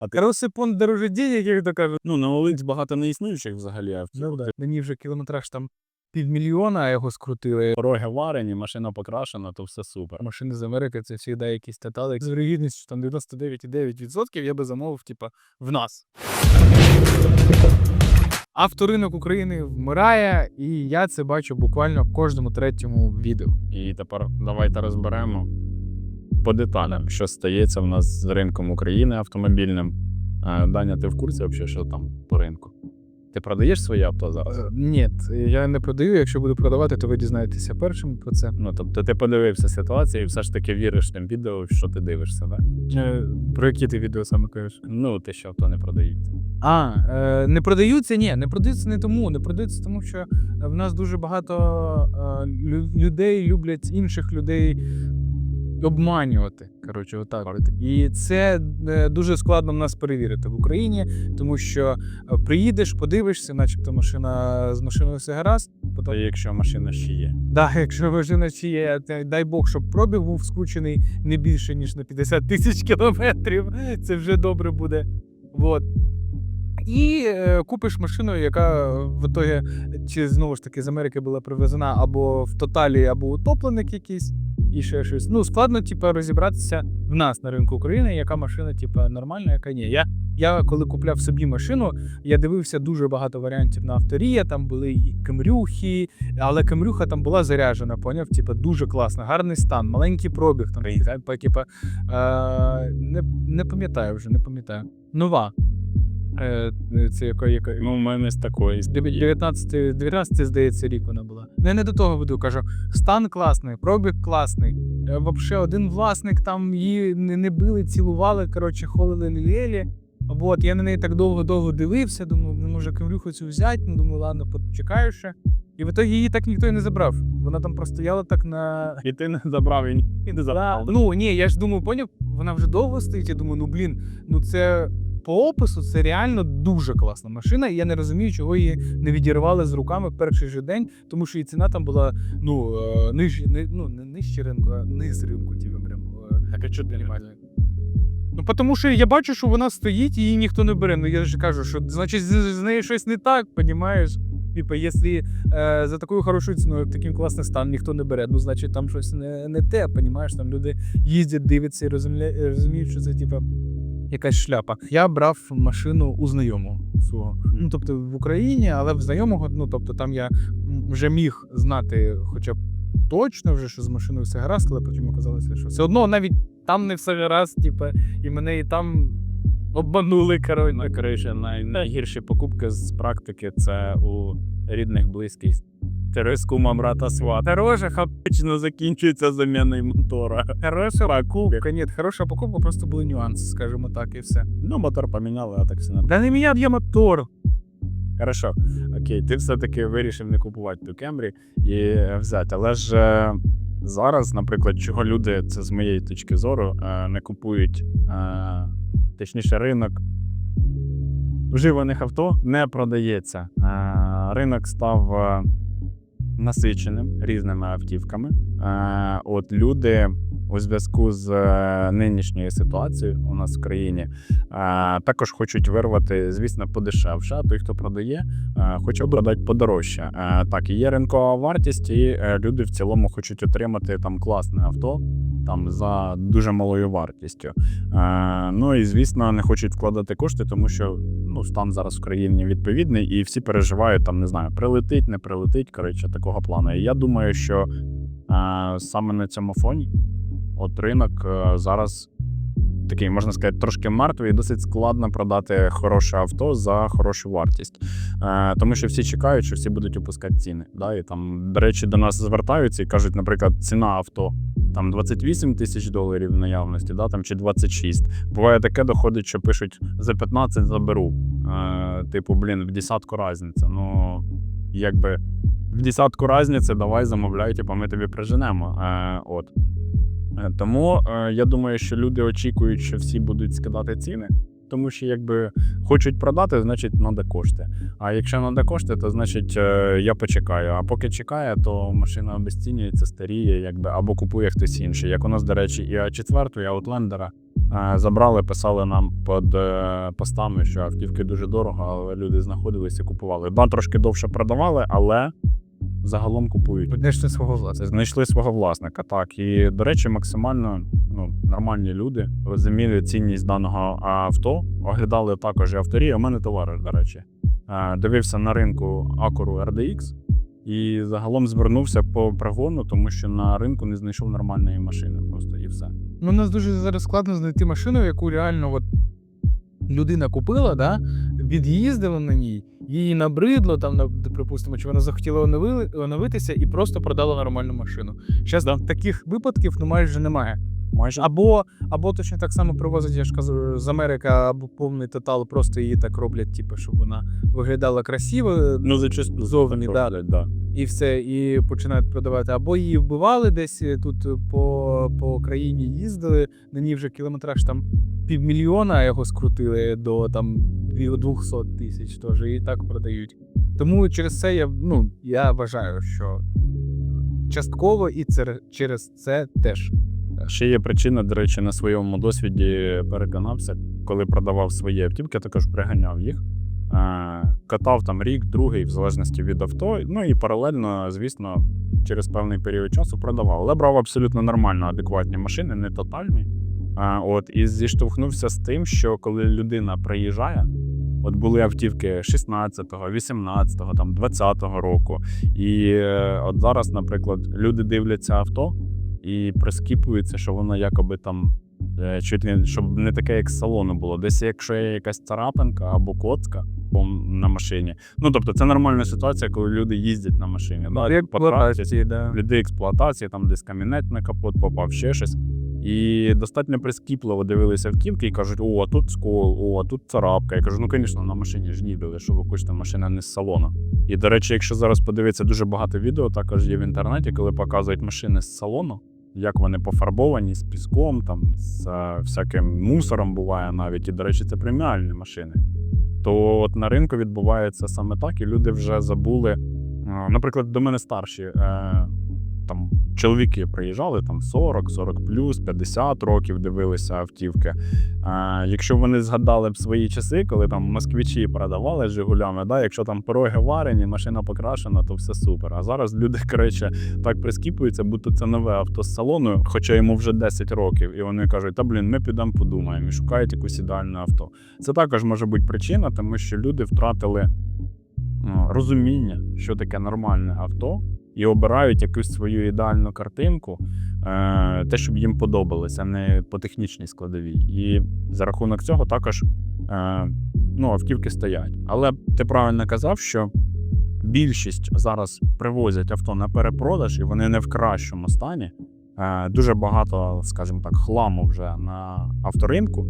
А ти- Короче, пон дороже денег, як то кажуть. Ну, на Оликс багато неіснуючих взагалі Ну, автівок. да. Мені вже кілометраж там півмільйона, а його скрутили. Дороги варені, машина покрашена, то все супер. Машини з Америки це завжди якісь деталі. З вірогідністю там 99,9% я би замовив, типа, в нас. Авторинок України вмирає, і я це бачу буквально в кожному третьому відео. І тепер давайте розберемо по деталям, що стається в нас з ринком України автомобільним. Е, Даня, ти в курсі взагалі, що там по ринку? Ти продаєш своє авто зараз? Е, Ні, я не продаю. Якщо буду продавати, то ви дізнаєтеся першим про це. Ну, тобто ти подивився ситуацію і все ж таки віриш тим відео, що ти дивишся, так? Е, Про які ти відео саме кажеш? Ну, ти що авто не продають. А, е, не продаються? Ні, не продаються не тому. Не продаються, тому що в нас дуже багато е, людей люблять інших людей обманювати. Коротше, отак. І це е, дуже складно в нас перевірити в Україні, тому що е, приїдеш, подивишся, начебто машина з машиною все гаразд. Потім, якщо машина ще є. да, якщо машина чи є, дай Бог, щоб пробіг був скручений не більше ніж на 50 тисяч кілометрів. Це вже добре буде. Вот. І е, купиш машину, яка в ітогі, чи знову ж таки з Америки була привезена або в тоталі, або утопленик якийсь, і ще щось. Ну, складно, типу, розібратися в нас на ринку України, яка машина, типу, нормальна, яка ні. Я, я коли купляв собі машину, я дивився дуже багато варіантів на авторія. Там були і кемрюхи, але кемрюха там була заряджена, поняв? Типа дуже класно, гарний стан, маленький пробіг. Там, типа, е, не, не пам'ятаю вже, не пам'ятаю. Нова. Е, це яка, яка, Ну, в мене з такої. 19, 19, здається, рік вона була. Ну, я не до того веду, кажу. Стан класний, пробіг класний. Е, Вообще, один власник там її не, били, цілували, коротше, холили лілєлі. От, я на неї так довго-довго дивився, думав, не може каврюху цю взяти, ну думаю, ладно, почекаю ще. І в ітогі її так ніхто і не забрав. Вона там простояла так на. І ти не забрав, і не Да, забрав. ну ні, я ж думаю, поняв, вона вже довго стоїть. Я думаю, ну блін, ну це по опису це реально дуже класна машина. І я не розумію, чого її не відірвали з руками в перший же день, тому що і ціна там була ну, е, ниж, не, ну, не нижче ринку, а низ ринку, типу, прям. е, Так, а чого ти не Ну, тому що я бачу, що вона стоїть і її ніхто не бере. Ну я ж кажу, що значить з, з нею щось не так, розумієш? Типа, якщо е, за такою хорошою ціною таким класний стан ніхто не бере, ну значить там щось не, не те, розумієш? Там люди їздять, дивляться і розуміють, що це типа якась шляпа. Я брав машину у знайомого свого. Ну тобто в Україні, але в знайомого, ну тобто там я вже міг знати, хоча б точно вже, що з машиною все гаразд, але потім оказалося, що все одно навіть там не все гаразд, типа, і мене і там обманули, коротше. На найгірші покупки з практики це у рідних близьких. Через кума брата сват. Хороша, ха- закінчується заміною мотора. хороша покупка. Ні, хороша покупка, просто були нюанси, скажімо так, і все. Ну, мотор поміняли, а так все нормально. Да не міняв я мотор. Хорошо, окей, ти все-таки вирішив не купувати ту Кемрі і взяти. Але ж е, зараз, наприклад, чого люди, це з моєї точки зору, е, не купують, е, точніше, ринок вживаних авто не продається. Ринок став насиченим різними автівками. Е, От люди у зв'язку з е, нинішньою ситуацією у нас в країні також хочуть вирвати, звісно, подешевше. Той, хто продає, е, хоче продати подорожче. Е, Так, є ринкова вартість, і люди в цілому хочуть отримати там класне авто. Там за дуже малою вартістю. Е, ну і звісно, не хочуть вкладати кошти, тому що ну стан зараз в країні відповідний, і всі переживають там, не знаю, прилетить, не прилетить. Коротше, такого плану. І я думаю, що е, саме на цьому фоні, от ринок е, зараз такий, можна сказати, трошки мертвий, і досить складно продати хороше авто за хорошу вартість. Е, тому що всі чекають, що всі будуть опускати ціни. Да? І там, до речі, до нас звертаються і кажуть, наприклад, ціна авто. Там 28 тисяч доларів наявності, да, там, чи 26. Буває таке доходить, що пишуть за 15 заберу. Е, типу, блін, в десятку різниця. Ну, якби в десятку різниця, давай замовляй, типу, ми тобі приженемо. Е, от. Е, Тому е, я думаю, що люди очікують, що всі будуть скидати ціни. Тому що якби хочуть продати, значить треба кошти. А якщо треба кошти, то значить е, я почекаю. А поки чекає, то машина обесцінюється, старіє, якби або купує хтось інший. Як у нас, до речі, і А4, і Outlander Забрали, писали нам під постами, що автівки дуже дорого, але люди знаходились і купували. Да, трошки довше продавали, але загалом купують. Знайшли свого власне. Знайшли свого власника, так. І, до речі, максимально ну, нормальні люди розуміли цінність даного авто, оглядали також і авторі. У мене товариш, до речі, е, дивився на ринку Acura RDX і загалом звернувся по пригону, тому що на ринку не знайшов нормальної машини. Просто і все. Ну, у нас дуже зараз складно знайти машину, яку реально от людина купила, да, від'їздила на ній, їй набридло, там, припустимо, чи вона захотіла оновили, оновитися і просто продала нормальну машину. Зараз таких випадків ну, майже немає. Майже Або, або точно так само привозять, я ж кажу, з Америки, або повний тотал, просто її так роблять, типу, щоб вона виглядала красиво, ну зачасту зовні, так да. роблять, да. і все, і починають продавати. Або її вбивали десь е, тут е, по, по країні їздили, на ній вже кілометраж там півмільйона, його скрутили до там 200 тисяч теж, і так продають. Тому через це я, ну, я вважаю, що частково і через це теж. Ще є причина, до речі, на своєму досвіді переконався, коли продавав свої автівки, я також приганяв їх. Е, Катав там рік, другий, в залежності від авто. Ну і паралельно, звісно, через певний період часу продавав. Але брав абсолютно нормально адекватні машини, не тотальні. От, і зіштовхнувся з тим, що коли людина приїжджає, от були автівки 16-го, 18-го, там 20-го року. І е, от зараз, наприклад, люди дивляться авто і прискіпується, що воно якоби там. е, Чуть не щоб не таке, як з салону було. Десь якщо є якась царапинка або коцка на машині. Ну тобто це нормальна ситуація, коли люди їздять на машині. Да, да. Люди експлуатації, там десь камінець на капот попав, ще щось. І достатньо прискіпливо дивилися автівки і кажуть: о, а тут скол, о, а тут царапка. Я кажу, ну звісно, на машині ж нібили, що ви хочете, машина не з салону. І до речі, якщо зараз подивитися дуже багато відео, також є в інтернеті, коли показують машини з салону, як вони пофарбовані з піском, там з е, всяким мусором буває навіть. І, до речі, це преміальні машини. То от на ринку відбувається саме так, і люди вже забули. е, Наприклад, до мене старші е, там чоловіки приїжджали там 40, 40 плюс, 50 років дивилися автівки. Е, якщо вони згадали б свої часи, коли там москвичі продавали Жигулями, да, якщо там пороги варені, машина покрашена, то все супер. А зараз люди, коротше, так прискіпуються, будто це нове авто з салону, хоча йому вже 10 років, і вони кажуть, та блін, ми підемо подумаємо і шукають якусь ідеальне авто. Це також може бути причина, тому що люди втратили ну, розуміння, що таке нормальне авто, і обирають якусь свою ідеальну картинку, е, те, щоб їм подобалось, а не по технічній складовій. І за рахунок цього також е, ну, автівки стоять. Але ти правильно казав, що більшість зараз привозять авто на перепродаж, і вони не в кращому стані. Е, Дуже багато, скажімо так, хламу вже на авторинку.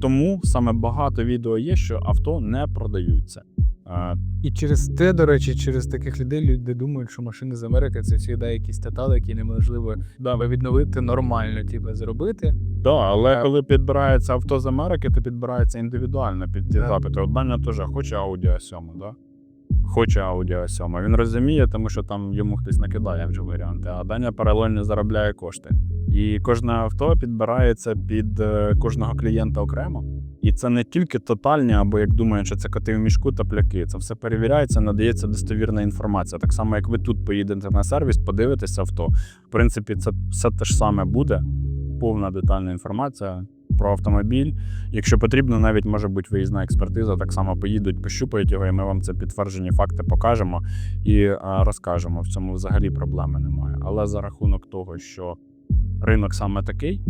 Тому саме багато відео є, що авто не продаються. Е, І через те, до речі, через таких людей люди думають, що машини з Америки це завжди якісь тотали, які неможливо відновити нормально, типу, зробити. Да, але а... коли підбирається авто з Америки, то підбирається індивідуально під ті Да. запити. От Даня теж хоче Audi a 7, да? Хоче a 7. Він розуміє, тому що там йому хтось накидає вже варіанти, а Даня паралельно заробляє кошти. І кожне авто підбирається під е, кожного клієнта окремо. І це не тільки тотальні, або як думають, що це коти в мішку та пляки. Це все перевіряється, надається достовірна інформація. Так само, як ви тут поїдете на сервіс, подивитеся авто. В принципі, це все те ж саме буде. Повна детальна інформація про автомобіль. Якщо потрібно, навіть може бути виїзна експертиза. Так само поїдуть, пощупають його, і ми вам це підтверджені факти покажемо і а, розкажемо. В цьому взагалі проблеми немає. Але за рахунок того, що ринок саме такий,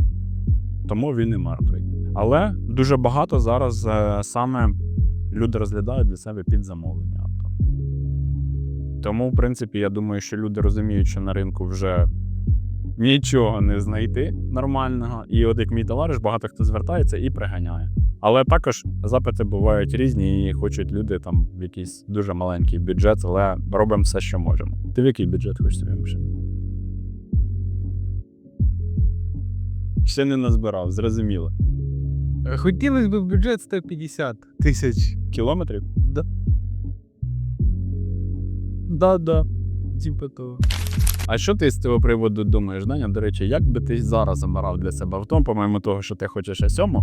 тому він і мертвий. Але дуже багато зараз е, саме люди розглядають для себе під замовлення. Тому, в принципі, я думаю, що люди розуміють, що на ринку вже нічого не знайти нормального. І от як мій товариш, багато хто звертається і приганяє. Але також запити бувають різні і хочуть люди там в якийсь дуже маленький бюджет, але робимо все, що можемо. Ти в який бюджет хочеш собі машину? Ще не назбирав, зрозуміло. Е, Хотілося б бюджет 150 тисяч. Кілометрів? Да. Да, да. Типа того. А що ти з цього приводу думаєш, Даня? До речі, як би ти зараз обирав для себе авто, помимо того, що ти хочеш А7,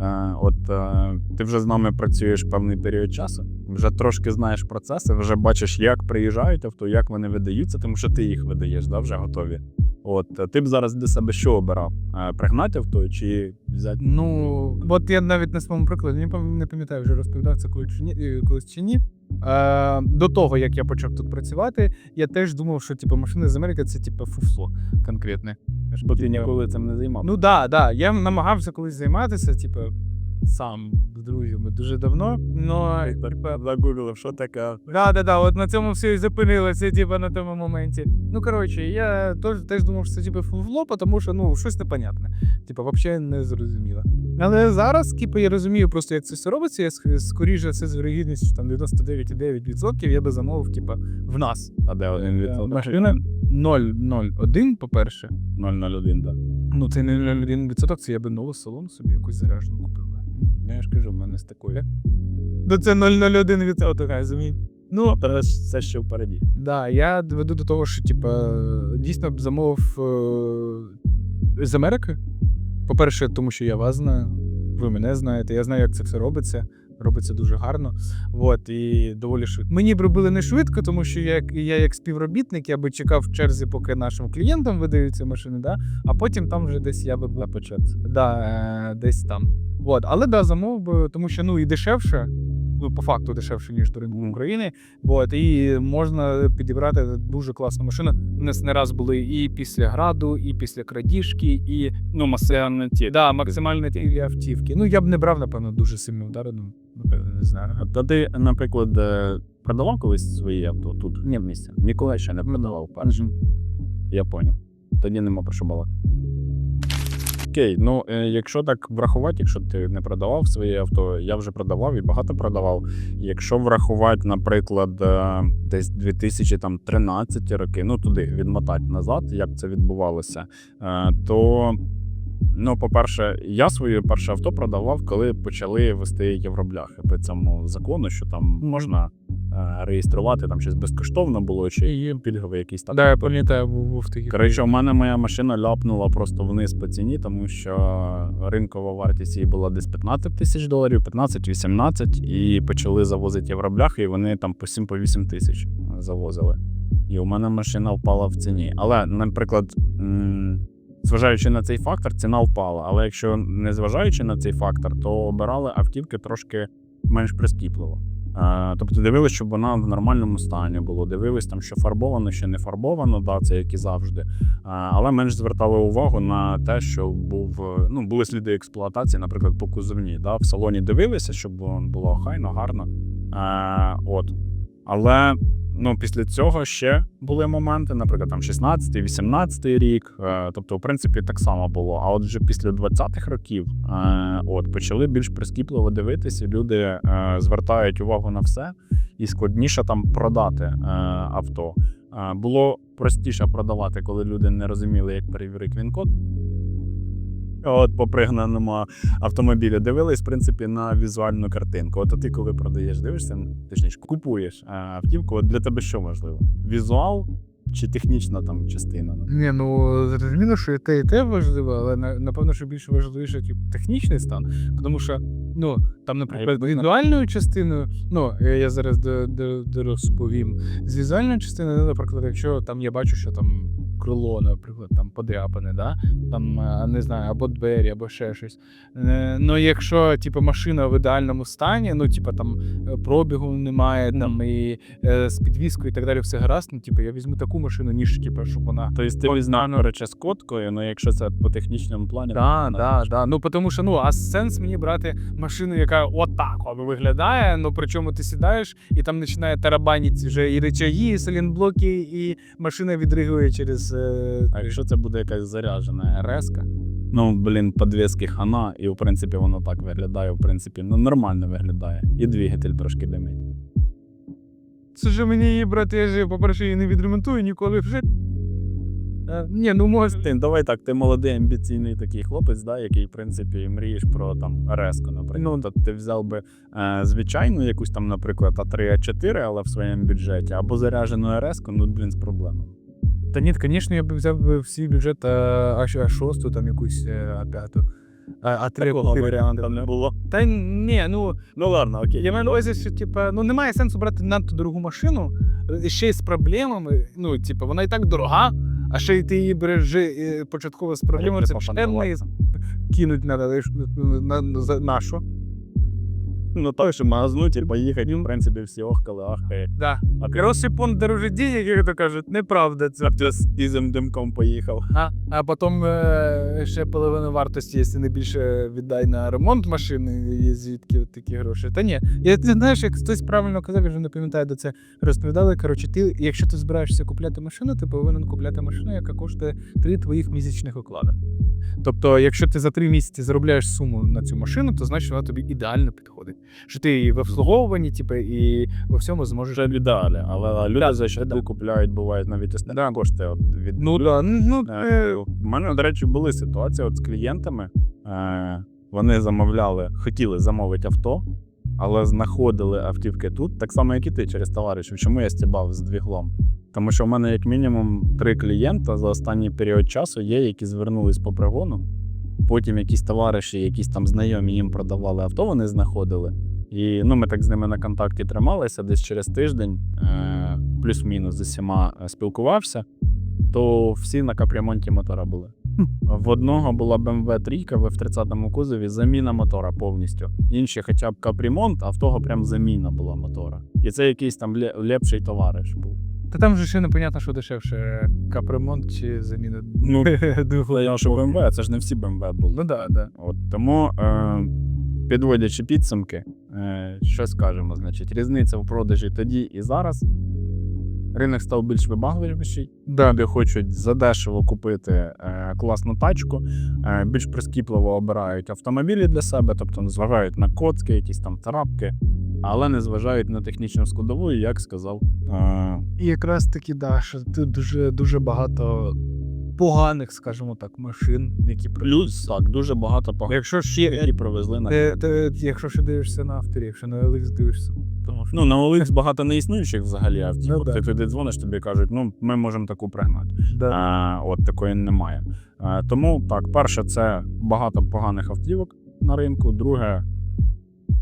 е, от е, ти вже з нами працюєш певний період часу, вже трошки знаєш процеси, вже бачиш, як приїжджають авто, як вони видаються, тому що ти їх видаєш, да, вже готові. От е, ти б зараз для себе що обирав? Пригнати авто чи взяти? Ну, от я навіть на своєму прикладі не пам'ятаю, вже розповідав це колись чи ні. Колись чи ні. Е, до того, як я почав тут працювати, я теж думав, що типу, машини з Америки це типу фуфло конкретне. Бо ти ніколи цим не займав. Ну да, да. Я намагався колись займатися, типу, сам з друзями дуже давно. Но загуглив, що таке. Да, да, да, от на цьому все і зупинилося, типа, на тому моменті. Ну, коротше, я теж, теж думав, що це типу фуфло, тому що ну, щось непонятне. Типа, взагалі не зрозуміло. Але зараз, типу, я розумію просто, як це все робиться. Я скоріше все з вирогідністю що там 99,9% я би замовив, типа, в нас. А де один відсоток? Машина 0,01, по-перше. 001, так. Ну, це не 0,1%, це я би новий салон собі якусь заряджену купив. Ну, я ж кажу, в мене з такої. Ну, це 0,01%, розумієш? Ну, Та все ще впереді. Да, я веду до того, що типа дійсно б замовив е, з Америки. По-перше, тому що я вас знаю, ви мене знаєте, я знаю, як це все робиться. Робиться дуже гарно. От, і доволі швидко. Мені б робили не швидко, тому що я, я як співробітник, я би чекав в черзі, поки нашим клієнтам видаються машини, да? а потім там вже десь я би був. Да, е, десь там. От, але да, замов би, тому що ну і дешевше, ну по факту дешевше, ніж до ринку України. От, і можна підібрати дуже класну машину. У нас не раз були і після граду, і після крадіжки, і Ну, максимально ті. да, максимально ті автівки. Ну я б не брав, напевно, дуже сильно ударену. Напевно, не знаю. Та ти, наприклад, е, продавав колись свої авто тут? Ні, в місті. Ніколи ще не продавав першим. Я поняв. Тоді нема про що балакати. Окей, ну е, якщо так врахувати, якщо ти не продавав своє авто, я вже продавав і багато продавав. Якщо врахувати, наприклад, е, десь 2013 роки, ну туди відмотати назад, як це відбувалося, е, то Ну, по-перше, я своє перше авто продавав, коли почали вести євробляхи по цьому закону, що там можна реєструвати там щось безкоштовно було, чи пільговий якийсь там. Да, я пам'ятаю, був, був такий. Коротше, у мене моя машина ляпнула просто вниз по ціні, тому що ринкова вартість її була десь 15 тисяч доларів, 15-18, і почали завозити євробляхи, і вони там по 7-8 тисяч завозили. І у мене машина впала в ціні. Але, наприклад, зважаючи на цей фактор, ціна впала. Але якщо не зважаючи на цей фактор, то обирали автівки трошки менш прискіпливо. Е, Тобто дивились, щоб вона в нормальному стані було. Дивились там, що фарбовано, що не фарбовано, да, це як і завжди. Е, Але менш звертали увагу на те, що був е, ну були сліди експлуатації, наприклад, по кузовні. Да, в салоні дивилися, щоб було хайно, гарно. От. Але ну, після цього ще були моменти, наприклад, там 16-й, 18-й рік. Е, Тобто, в принципі, так само було. А от вже після 20-х років е, от, почали більш прискіпливо дивитися. Люди е, звертають увагу на все, і складніше там продати авто. Було простіше продавати, коли люди не розуміли, як перевірити він-код. От по пригнаному автомобілі дивились, в принципі, на візуальну картинку. От ти, коли продаєш, дивишся, точніше, купуєш е, автівку, от для тебе що важливо? Візуал чи технічна там частина? Ні, ну зрозуміло, що і те, і те важливо, але напевно, що більше важливіше тип, технічний стан. Тому що, ну, там, наприклад, візуальною частиною, ну, я я зараз розповім. З візуальною частиною, ну, наприклад, якщо там я бачу, що там крило, наприклад, там подряпане, да? там, е, не знаю, або двері, або ще щось. Е, Ну, якщо, типу, машина в ідеальному стані, ну, типу, там е, пробігу немає, там і е, з підвіскою і так далі все гаразд, ну, типу, я візьму таку машину, ніж, типу, щоб вона Тобто ти візьмеш коротше, з коткою, ну якщо це по технічному плані. То да, да. Ну тому що ну а сенс мені брати машину, яка отак от виглядає. Ну причому ти сідаєш і там починає тарабанити вже і речаги, і салінблоки, і машина відригує через. Е... А якщо це буде якась заряджена РС, ну блін, подвески хана, і в принципі воно так виглядає, в принципі, ну нормально виглядає. І двигатель трошки димить. Це ж мені її брати, я ж, по-перше, її не відремонтую ніколи вже. Е, ні, ну може. Давай так, ти молодий амбіційний такий хлопець, да, який, в принципі, мрієш про там РС, наприклад. Ну, то ти взяв би е, звичайну якусь там, наприклад, А3, А4, але в своєму бюджеті, або заряджену РС, ну, блін, з проблемами. Та ні, звісно, я б взяв би всі бюджет а, а шосту, там якусь е, а Такого варіанту не було. Та ні, ну Ну ладно, окей. я маю на увазі, що типа, ну немає сенсу брати надто дорогу машину е, ще й з проблемами. Ну, типа, вона і так дорога, а ще й ти її бережи е, початково з проблемами. Це пшенний кинуть треба на, на, на, на, на що? Ну так, що мазнуть і поїхати, в принципі, всі охкали, ахкає. Да. А ти Хороший понт дороже денег, як то кажуть, неправда це. хтось ізим димком поїхав. А, а потім е, ще половину вартості, якщо не більше віддай на ремонт машини, є звідки от такі гроші. Та ні, я ти знаєш, як хтось правильно казав, я вже не пам'ятаю, де це розповідали. Коротше, ти, якщо ти збираєшся купляти машину, ти повинен купляти машину, яка коштує три твоїх місячних оклада. Тобто, якщо ти за три місяці заробляєш суму на цю машину, то значить вона тобі ідеально підходить. Що ти і в обслуговуванні, типу, і во всьому зможеш. Вже в ідеалі, але люди за що купляють, бувають навіть і да. кошти от від Ну, да, ну, Е, е, У мене, до речі, були ситуації от з клієнтами. Е, вони замовляли, хотіли замовити авто, але знаходили автівки тут, так само, як і ти через товаришів. Чому я стібав з двіглом? Тому що в мене як мінімум три клієнта за останній період часу є, які звернулись по пригону. Потім якісь товариші, якісь там знайомі їм продавали авто, вони знаходили. І ну, ми так з ними на контакті трималися десь через тиждень, е, плюс-мінус з усіма е, спілкувався то всі на капремонті мотора були. В одного була BMW 3 в F30 кузові, заміна мотора повністю. Інші хоча б капремонт, а в того прям заміна була мотора. І це якийсь там лепший товариш був. Та там же ще непонятно, що дешевше капремонт чи заміна Ну, двигуна. Я що BMW, це ж не всі BMW були. Ну да, да. От тому, е, підводячи підсумки, е, що скажемо, значить, різниця в продажі тоді і зараз. Ринок став більш вибагливіший. Да. Люди хочуть задешево купити е, класну тачку, е, більш прискіпливо обирають автомобілі для себе, тобто зважають на коцки, якісь там царапки, але не зважають на технічну складову, як сказав. Е, І якраз таки, да, що тут дуже, дуже багато поганих, скажімо так, машин, які плюс так, дуже багато поганих, Якщо ще які привезли на ти, ти, якщо ще дивишся на авторі, якщо на OLX дивишся, то Ну, на OLX багато неіснуючих взагалі автівок. Ну, да. Ти туди дзвониш, тобі кажуть, ну ми можемо таку пригнати. да. А, от такої немає. А, тому так, перше, це багато поганих автівок на ринку. Друге,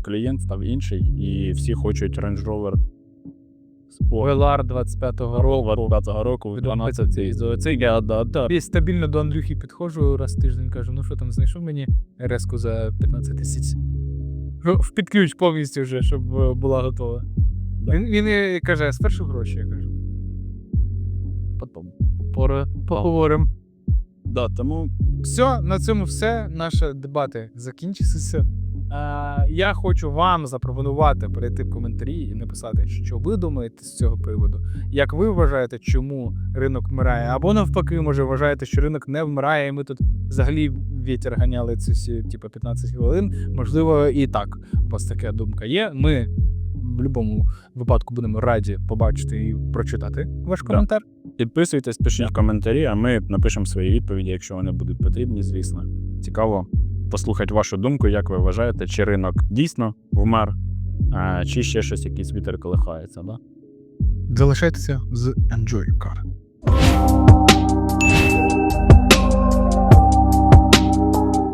клієнт став інший, і всі хочуть Range Rover. VLR 25-го року. 25 року, в 12 цей. Це я да, да. Я стабільно до Андрюхи підходжу раз в тиждень, кажу, ну що там знайшов мені rs за 15 тисяч. Ну, В під ключ повністю вже, щоб е, була готова. Да. Він, він і каже, спершу гроші, я кажу. Потім. Пора поговоримо. Да, тому Все, на цьому все. Наші дебати закінчилися. Е, я хочу вам запропонувати перейти в коментарі і написати, що ви думаєте з цього приводу. Як ви вважаєте, чому ринок вмирає? Або навпаки, може, вважаєте, що ринок не вмирає, і ми тут взагалі вітер ганяли ці всі, типу, 15 хвилин. Можливо, і так. У вас така думка є. Ми в будь-якому випадку будемо раді побачити і прочитати ваш Да. коментар. підписуйтесь, пишіть коментарі, а ми напишемо свої відповіді, якщо вони будуть потрібні, звісно. Цікаво послухати вашу думку, як ви вважаєте, чи ринок дійсно вмер, чи ще щось, якийсь вітер колихається. Да? Залишайтеся з Enjoy Car.